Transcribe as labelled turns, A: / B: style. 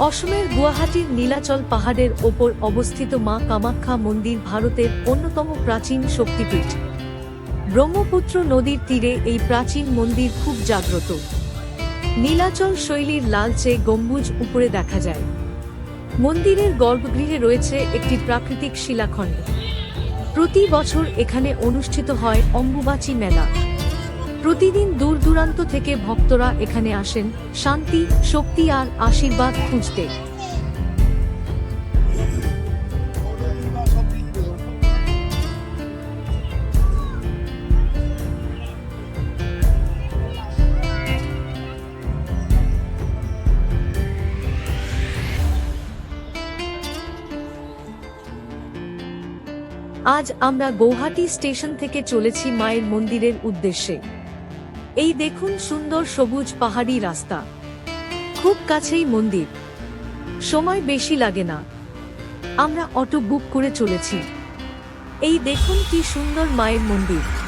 A: অসমের গুয়াহাটির নীলাচল পাহাড়ের ওপর অবস্থিত মা কামাখ্যা মন্দির ভারতের অন্যতম প্রাচীন শক্তিপীঠ। ব্রহ্মপুত্র নদীর তীরে এই প্রাচীন মন্দির খুব জাগ্রত। নীলাচল শৈলীর লালচে গম্বুজ উপরে দেখা যায়। মন্দিরের গর্ভগৃহে রয়েছে একটি প্রাকৃতিক শিলাখণ্ড। প্রতি বছর এখানে অনুষ্ঠিত হয় অম্বুবাচী মেলা। প্রতিদিন দূর দূরান্ত থেকে ভক্তরা এখানে আসেন শান্তি, শক্তি আর আশীর্বাদ খুঁজতে। আজ আমরা গৌহাটি স্টেশন থেকে চলেছি মায়ের মন্দিরের উদ্দেশ্যে। এই দেখুন সুন্দর সবুজ পাহাড়ি রাস্তা। খুব কাছেই মন্দির। সময় বেশি লাগে না। আমরা অটো বুক করে চলেছি। এই দেখুন কি সুন্দর মায়ের মন্দির।